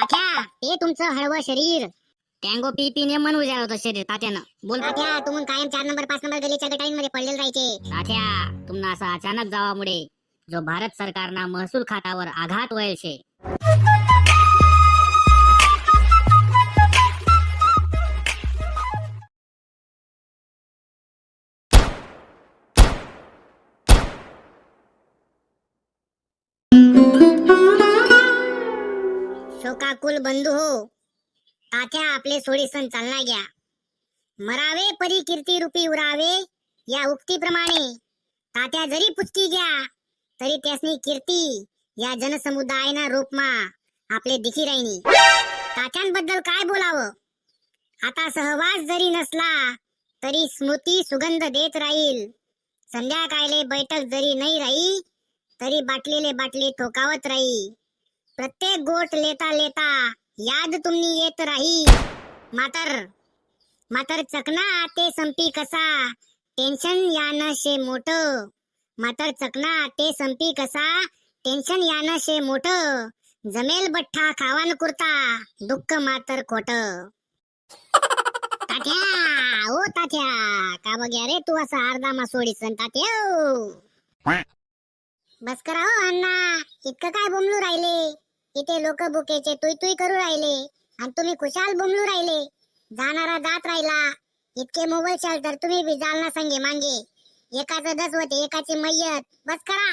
तात्या ते तुमचं हळवं शरीर. टँगो पी पी ने मन उजाळ होतं शरीर तात्यानं बोल तात्या तुम्ही कायम चार नंबर पाच नंबर गलीच्या गटाईंमध्ये पडलेले राहायचे. तात्या तुम्हाला असं अचानक जावामुळे जो भारत सरकारना महसूल खात्यावर आघात होईल शे. व्याकुल बंधू हो. तात्या आपले सोडीसन चालना घ्या. मरावे परी कीर्ती रूपी उरावे या उक्तीप्रमाणे. तात्या जरी पुचकी घ्या तरी त्यासनी कीर्ती या जनसमुदायना रूपमा आपले दिखी राहिनी. तात्यांबद्दल काय बोलावं? आता सहवास जरी नसला तरी स्मृती सुगंध देत राहील. संध्याकाळले बैठक जरी नाही राही तरी बाटलेले बाटली ठोकावत राही. प्रत्येक गोट लेता लेता याद तुमनी येत राही. मातर मातर चकना ते संपी कसा? टेन्शन यान शे मोठ. मातर चकना ते संपी कसा? टेन्शन यान शे मोठ. जमेल बठ्ठा खावान कुर्ता. दुःख मातर खोट. तात्या ओ तात्या का बघ्या रे तू असा अर्धा मा सोडीसन तात्या बस करा हो अण्णा. इतकं काय बोंबलू राहिले? इथे लोक बुकेचे तुई तुई करू राहिले आणि तुम्ही खुशाल बोंबलू राहिले. जाणारा जात राहिला. इतके मोबाईल चाल तर तुम्ही बी जाल ना संगे मांगे. एकाचं दस होते एकाची मैयत. बस करा.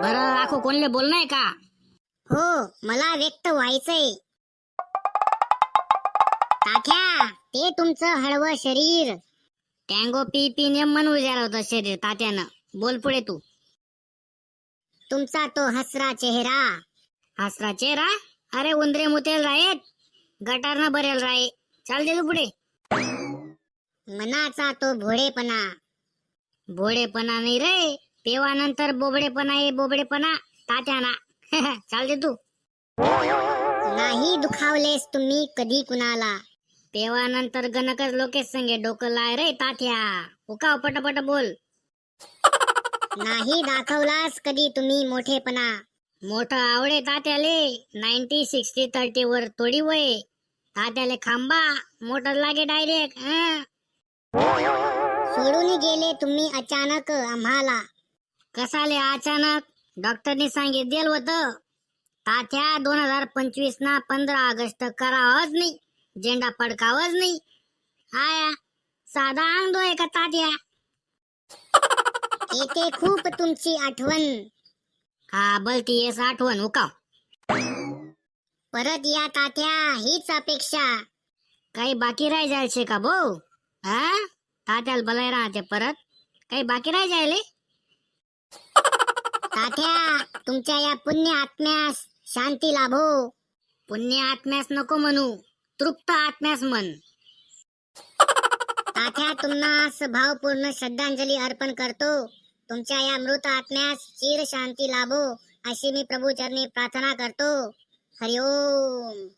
बर आखो कोणले बोलणं का? हो मला व्यक्त व्हायचंय. तात्या ते तुमचं हळवं शरीर. टँगो पी पी ने मन उजाळ होतं शरीर तात्यानं. बोल पुढे तू. तुमचा तो हसरा चेहरा. हसरा चेहरा? अरे उंदरे मुतेल राहेत गटार न भरेल राय. चाल दे तू पुढे. मनाचा तो भोळेपणा. भोळेपणा नाही रे. पेवानंतर बोबडेपणा आहे बोबडेपणा. तात्याना. चाल दे तू. नाही दुखावलेस तुम्ही कधी कुणाला. पेवानंतर गणकच लोकेश संगे डोकं लाय रे तात्या. उकाव पटापट बोल. नाही दाखवलास कधी तुम्ही मोठेपणा. मोठं आवडे तात्याले नाईन्टी सिक्स्टी थर्टी वर थोडी वय. तात्याले खांबा मोटर लागे डायरेक्ट सोडून गेले तुम्ही अचानक आम्हाला. कसाले अचानक? डॉक्टरनी सांगितलेल होत. तात्या दोन हजार पंचवीस ना पंधरा ऑगस्ट करावंच नाही झेंडा पडकावच नाही. आया साधा अंग का तात्या. येते खूप तुमची आठवण. हा बलती येस आठवण उकाव परत या तात्या हीच अपेक्षा. काही बाकी राह जायचे का भाऊ? हा? तात्याला बलाय राहते परत. काही बाकी राह जायले? तात्या तुमच्या या पुण्य आत्म्यास शांती लाभो. पुण्य आत्म्यास नको म्हणू तृप्त आत्म्यास म्हण. तात्या तुम्हास भावपूर्ण श्रद्धांजली अर्पण करतो. तुमच्या या मृत आत्म्यास चिर शांती लाभो अशी मी प्रभू चरणी प्रार्थना करतो. हरिओम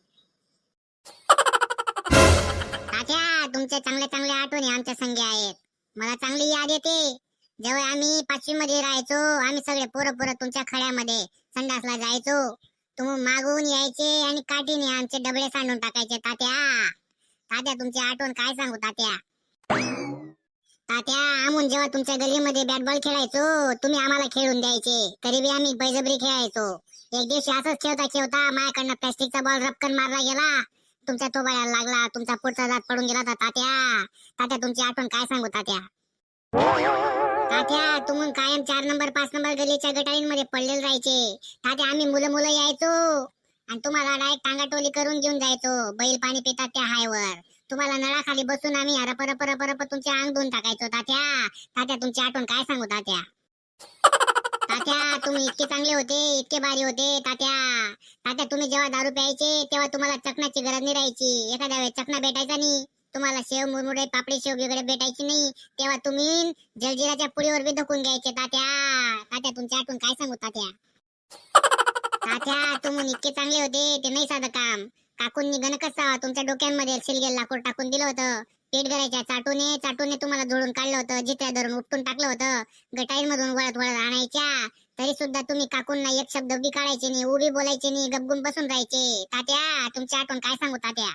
तात्या तुमच्या चांगल्या चांगल्या आठवणी आमच्या संगे आहेत. मला चांगली याद येते. जेव्हा आम्ही पाचवी मध्ये राहायचो आम्ही सगळे पोरं पोरं तुमच्या खड्यामध्ये संडासला जायचो. तुम्ही मागून यायचे आणि काठीने आमचे डबडे सांडून टाकायचे तात्या. तात्या तुमची आठवण काय सांगू तात्या? तात्या आम्ही जेव्हा तुमच्या गलीमध्ये बॅट बॉल खेळायचो तुम्ही आम्हाला खेळून द्यायचे. तरी बी आम्ही बैजबरी खेळायचो. एक दिवशी असंच खेळता खेळता माझ्याकडनं प्लॅस्टिकचा बॉल रपकन मारला गेला. तुमच्या तोबाळ्याला लागला तुमचा पुढचा दात पडून गेला होता तात्या. तात्या तुमची आठवण काय सांगू तात्या? तात्या तुम्ही कायम चार नंबर पाच नंबर गलीच्या गटारींमध्ये पडलेले राहायचे. तात्या आम्ही मुलं मुलं यायचो. आणि तुम्हाला डायरेक्ट टांगाटोली करून घेऊन जायचो. बैल पाणी पितात त्या हायवर. तुम्हाला नळाखाली बसून आम्ही रप रप रप तुमचे अंग धुवून टाकायचो तात्या. तात्या तुमची आठवण काय सांगू तात्या? तात्या तुम्ही इतके चांगले होते इतके भारी होते तात्या. तात्या तुम्ही जेव्हा दारू प्यायचे तेव्हा तुम्हाला चकण्याची गरज नाही राहायची. एखाद्या वेळेस चकना भेटायचा नाही. तुम्हाला शेव मुरमुरे पापडी शेव वगैरे भेटायची नाही. तेव्हा तुम्ही जलजिराच्या पुडीवर बी धकून घ्यायचे तात्या. तात्या तुमची आठवण काय सांगू तात्या? तात्या तुम्ही इतके चांगले होते ते नाही साधं काम. काकूंनी कसा तुमच्या डोक्यांमध्ये सिलगेल लाकूड टाकून दिलं होतं. पेट करायच्या चाटूने चाटूने तुम्हाला जोडून काढलं होतं. जित्या धरून उपटून टाकलं होतं. गटाईन मधून वळत वळत आणायच्या. तरी सुद्धा तुम्ही काकूंना एक शब्द बी काढायचे नाही उभी बोलायचे नाही गपगून बसून राहायचे. तात्या तुमची आठवण काय सांगू तात्या?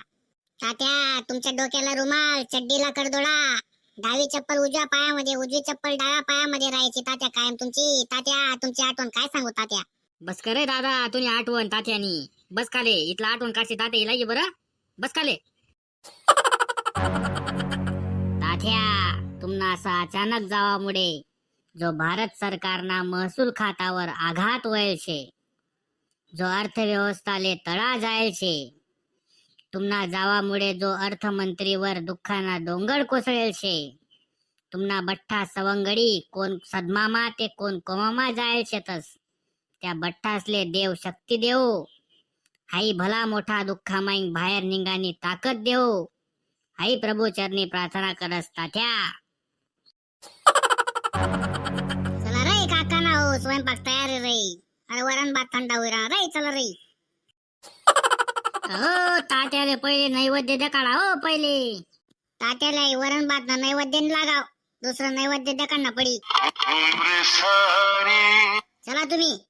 तात्या तुमच्या डोक्याला रुमाल चड्डीला कडदोडा डावी चप्पल उजव्या पायामध्ये उजवी चप्पल डाव्या पायामध्ये राहायची तात्या कायम तुमची. तात्या तुमची आठवण काय सांगू तात्या? बस करे दादा तुम्ही आठवण तात्यानी. बस खाले इथला आठवण काढते तात्या इला ये बरं. बस खाले. तात्या तुम्हाला असा अचानक जावामुळे जो भारत सरकारना महसूल खातावर आघात व्हायल शे जो अर्थव्यवस्थाले तळा जायल शे तुम्हाला जावामुळे जो अर्थमंत्रीवर दुःखाना डोंगर कोसळेल शे तुम्हाला बठ्ठा सवंगडी कोण सदमामा ते कोण कोमामा जायल शेतस त्या बठ्ठासले देव शक्ती देऊ हाई भला मोठा दुःखामाईन बाहेर निघानी ताकद देऊ हाई प्रभू चरणी प्रार्थना करस तात्या. चला रे काका ना हो स्वयंपाक तयार रे. अरे वरण भात थंडा होईल रे चला रे. हो तात्याले पहिले नैवेद्य द्या काढा हो पहिले. तात्याला वरण भात ना नैवेद्य लागाव. दुसरं नैवेद्य देखांना पडी. चला तुम्ही.